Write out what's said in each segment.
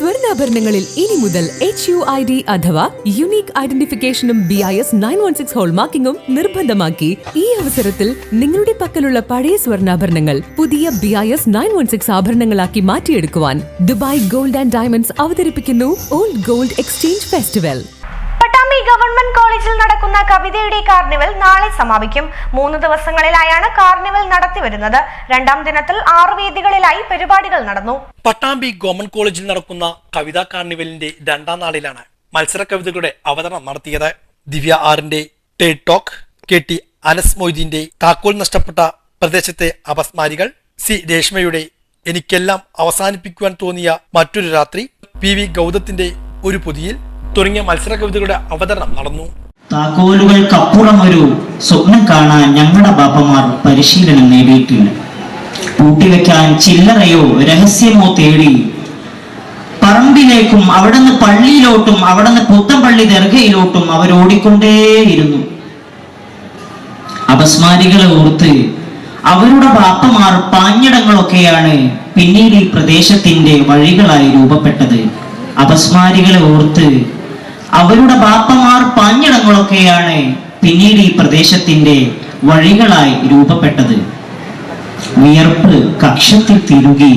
സ്വർണാഭരണങ്ങളിൽ ഇനി മുതൽ H U I D അഥവാ unique ഐഡന്റിഫിക്കേഷനും B I S nine one six ഹോൾമാർക്കിംഗും നിർബന്ധമാക്കി ഈ അവസരത്തിൽ നിങ്ങളുടെ പക്കലുള്ള പഴയ സ്വർണാഭരണങ്ങൾ പുതിയ B I S nine one six ആഭരണങ്ങളാക്കി മാറ്റിയെടുക്കുവാൻ ദുബായ് ഗോൾഡ് ആൻഡ് ഡയമണ്ട്സ് അവതരിപ്പിക്കുന്നു old gold exchange festival government കോളേജിൽ നടക്കുന്ന കവിതയുടെ കാർണിവൽ നാളെ സമാപിക്കും. മൂന്ന് ദിവസങ്ങളിലായാണ് കാർണിവൽ നടത്തിവരുന്നത് രണ്ടാം ദിനത്തിൽ ആറ് വേദികളിലായി പരിപാടികൾ നടന്നു. പട്ടാമ്പി ഗവൺമെന്റ് കോളേജിൽ നടക്കുന്ന കവിതാ കാർണിവലിന്റെ രണ്ടാം നാളിലാണ് മത്സര കവിതകളുടെ അവതരണം നടത്തിയത്. ദിവ്യ ആറിന്റെ TED talk K T Anas മൊയ്തീന്റെ താക്കോൽ നഷ്ടപ്പെട്ട പ്രദേശത്തെ അപസ്മാരികൾ സി രേഷ്മയുടെ എനിക്കെല്ലാം അവസാനിപ്പിക്കുവാൻ തോന്നിയ മറ്റൊരു രാത്രി പി വി ഗൗതത്തിന്റെ ഒരു പൊതിയിൽ തുടങ്ങിയ മത്സര കവിതകളുടെ അവതരണം നടന്നു. താക്കോലുകൾക്കപ്പുറം ഒരു സ്വപ്നം കാണാൻ ഞങ്ങളുടെ ബാപ്പമാർ പരിശീലനം നേടിയിട്ടുണ്ട്. പൂട്ടിവെക്കാൻ ചില്ലറയോ രഹസ്യമോ തേടി പറമ്പിലേക്കും അവിടുന്ന് പള്ളിയിലോട്ടും അവിടുന്ന് പുത്തമ്പള്ളി ദർഗയിലോട്ടും അവരോടിക്കൊണ്ടേയിരുന്നു അപസ്മാരികളെ ഓർത്ത് അവരുടെ ബാപ്പമാർ പാഞ്ഞിടങ്ങളൊക്കെയാണ് പിന്നീട് ഈ പ്രദേശത്തിന്റെ വഴികളായി രൂപപ്പെട്ടത്. അപസ്മാരികളെ ഓർത്ത് അവരുടെ ബാപ്പമാർ പാഞ്ഞിടങ്ങളൊക്കെയാണ് പിന്നീട് ഈ പ്രദേശത്തിന്റെ വഴികളായി രൂപപ്പെട്ടത്. വിയർപ്പ് കക്ഷത്തിൽ തിരുകി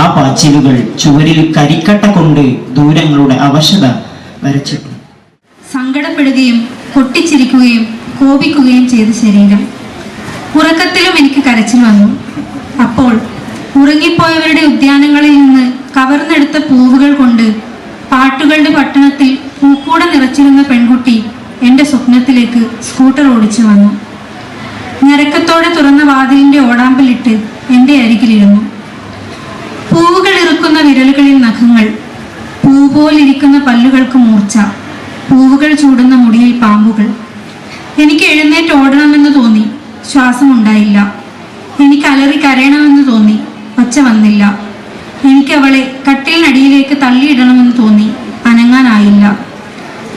ആ പാച്ചിലുകൾ ചുവരിൽ കരിക്കട്ട കൊണ്ട് ദൂരങ്ങളുടെ അവശത വരച്ചിട്ടു. സങ്കടപ്പെടുകയും പൊട്ടിച്ചിരിക്കുകയും കോപിക്കുകയും ചെയ്ത ശരീരം ഉറക്കത്തിലും എനിക്ക് കരച്ചിൽ വന്നു. അപ്പോൾ ഉറങ്ങിപ്പോയവരുടെ ഉദ്യാനങ്ങളിൽ നിന്ന് കവർന്നെടുത്ത പൂവുകൾ കൊണ്ട് പാട്ടുകളുടെ പട്ടണത്തിൽ പൂക്കൂട നിറച്ചിരുന്ന പെൺകുട്ടി എന്റെ സ്വപ്നത്തിലേക്ക് സ്കൂട്ടർ ഓടിച്ചു വന്നു. ഞരക്കത്തോടെ തുറന്ന വാതിലിന്റെ ഓടാമ്പലിട്ട് എന്റെ അരികിലിരുന്നു. പൂവുകൾ ഇറുക്കുന്ന വിരലുകളിൽ നഖങ്ങൾ പൂ പോലിരിക്കുന്ന പല്ലുകൾക്ക് മൂർച്ച പൂവുകൾ ചൂടുന്ന മുടിയിൽ പാമ്പുകൾ. എനിക്ക് എഴുന്നേറ്റ് ഓടണമെന്ന് തോന്നി ശ്വാസം ഉണ്ടായില്ല എനിക്ക് അലറി കരയണമെന്ന് തോന്നി ഒച്ച വന്നില്ല. എനിക്ക് അവളെ കട്ടിലിനടിയിലേക്ക് തള്ളിയിടണമെന്ന് തോന്നി. അനങ്ങാനായില്ല.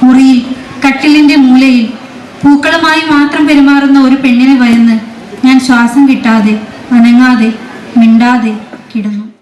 മുറിയിൽ കട്ടിലിന്റെ മൂലയിൽ പൂക്കളുമായി മാത്രം പെരുമാറുന്ന ഒരു പെണ്ണിനെ ഭയന്ന് ഞാൻ ശ്വാസം കിട്ടാതെ അനങ്ങാതെ മിണ്ടാതെ കിടന്നു.